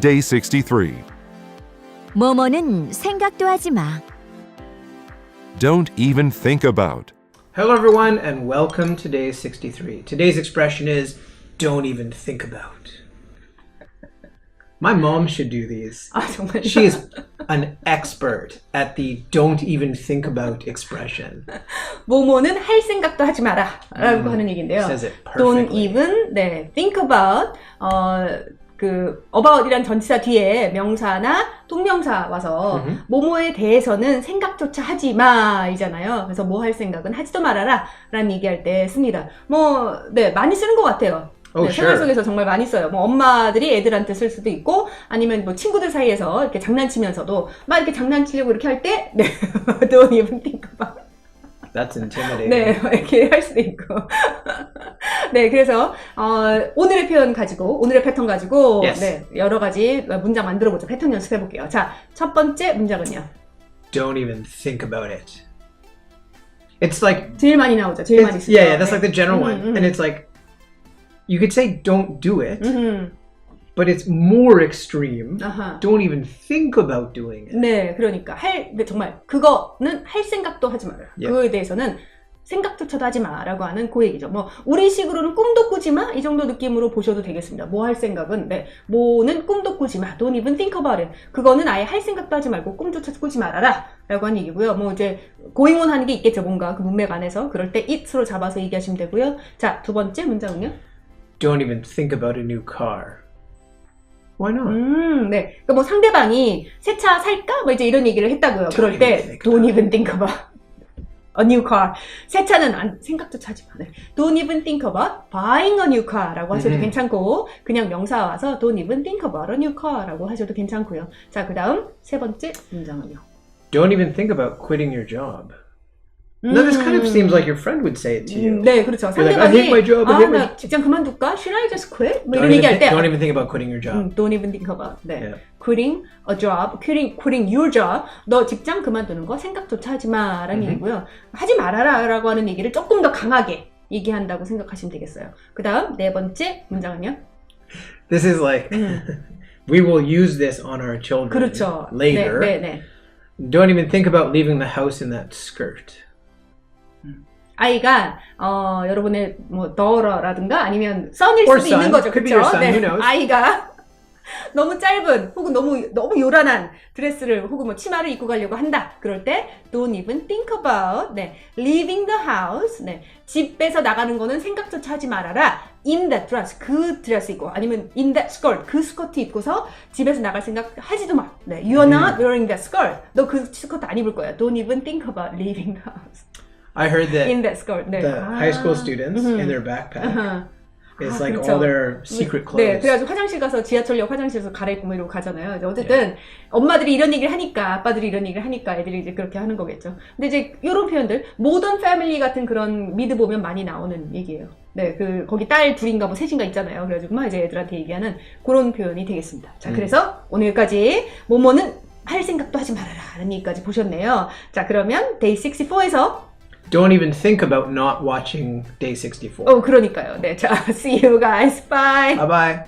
Day 63. 뭐뭐는 생각도 하지 마. Don't even think about. Hello, everyone, and welcome to day 63. Today's expression is don't even think about. My mom should do these. 아 정말 She is an expert at the don't even think about expression. 뭐뭐는 할 생각도 하지 마라라고 하는 얘기인데요. says it Don't perfectly. even 네 think about 어 그 about이란 전치사 뒤에 명사나 동명사 와서 뭐뭐에 대해서는 생각조차 하지 마이잖아요. 그래서 뭐 할 생각은 하지도 말아라 라는 얘기할 때 씁니다. 뭐 네 많이 쓰는 것 같아요. Oh, 네, 생활 sure. 속에서 정말 많이 써요. 뭐 엄마들이 애들한테 쓸 수도 있고 아니면 뭐 친구들 사이에서 이렇게 장난치면서도 막 이렇게 장난치려고 이렇게 할 때 네, don't even think about. That's intimidating. 네, 이렇게 할 수도 있고. 네, 그래서 어, 오늘의 표현 가지고 오늘의 패턴 가지고 Yes. 네, 여러 가지 문장 만들어 보죠. 패턴 연습해 볼게요. 자, 첫 번째 문장은요. Don't even think about it. It's like 제일 많이 나오죠. 제일 많이 it's, 쓰죠. yeah, yeah, that's like the general Mhm, one, mhm. and it's like you could say don't do it, 음, but it's more extreme. 아하. Don't even think about doing it. 네, 그러니까 할 네, 정말 그거는 할 생각도 하지 말아요. 예. 그거에 대해서는 생각조차도 하지 마라고 하는 그 얘기죠. 뭐 우리 식으로는 꿈도 꾸지 마 이 정도 느낌으로 보셔도 되겠습니다. 뭐 할 생각은 네, 뭐는 꿈도 꾸지 마. Don't even think about it. 그거는 아예 할 생각도 하지 말고 꿈조차 꾸지 말아라 라고 하는 얘기고요. 뭐 이제 고잉온 하는 게 있겠죠. 뭔가 그 문맥 안에서 그럴 때 it으로 잡아서 얘기하시면 되고요. 자, 두 번째 문장은요. Don't even think about a new car. Why not? 음, 네. 그러니까 뭐 상대방이 새 차 살까? 뭐 이제 이런 얘기를 했다고요. 그럴 때 don't even think about a new car. 새 차는 안, 생각조차 하지 마. 네. Don't even think about buying a new car라고 하셔도 음. 괜찮고 그냥 명사 와서 don't even think about a new car라고 하셔도 괜찮고요. 자, 그다음 세 번째 문장은요. Don't even think about quitting your job. Now this kind of seems like your friend would say it to you. 음, 네, 그렇죠. You're like, I hate my 상대방이 job, I 아, hate my 나 직장 그만둘까? Should I just quit? 뭐 Don't 이런 even, 얘기할 때 don't even think about quitting your job. 음, don't even think about. 네. Yeah. quitting a job, quitting, quitting your job. 너 직장 그만두는 거 생각조차 하지 마라는 음흠. 얘기고요. 하지 말아라라고 하는 얘기를 조금 더 강하게 얘기한다고 생각하시면 되겠어요. 그 다음 네 번째 문장은요. This is like 음, we will use this on our children 그렇죠. later. 네, 네, 네. Don't even think about leaving the house in that skirt. 아이가 어, 여러분의 뭐 daughter라든가 아니면 Or 수도 son. 있는 거죠. Could be 그렇죠? your son, who knows? 아이가 너무 짧은 혹은 너무 너무 요란한 드레스를 혹은 뭐 치마를 입고 가려고 한다. 그럴 때 don't even think about 네, leaving the house 네, 집에서 나가는 거는 생각조차 하지 말아라. in that dress 그 드레스 입고 아니면 in that skirt 그 스커트 입고서 집에서 나갈 생각 하지도 마. 네, you are not wearing that skirt. 너 그 스커트 안 입을 거야. Don't even think about leaving the house I heard that in that skirt. 네. the high school 아. students in their backpack 아하. is 아, like 그렇죠. all their secret 네, clothes. 그래가지고 화장실 가서 지하철역 화장실에서 갈아입고 뭐 이러고 가잖아요. 이제 어쨌든 엄마들이 이런 얘기를 하니까 아빠들이 이런 얘기를 하니까 애들이 이제 그렇게 하는 거겠죠. 근데 이제 이런 표현들 모던 패밀리 같은 그런 미드 보면 많이 나오는 얘기예요. 네, 그 거기 딸 둘인가 뭐 셋인가 있잖아요. 그래가지고 막 이제 애들한테 얘기하는 그런 표현이 되겠습니다. 자, 음. 그래서 오늘까지 모모는 할 생각도 하지 말아라는 얘기까지 보셨네요. 자, 그러면 데이 64에서 Don't even think about not watching day 64. 어 그러니까요. 네, 자, see you guys. Bye. Bye bye.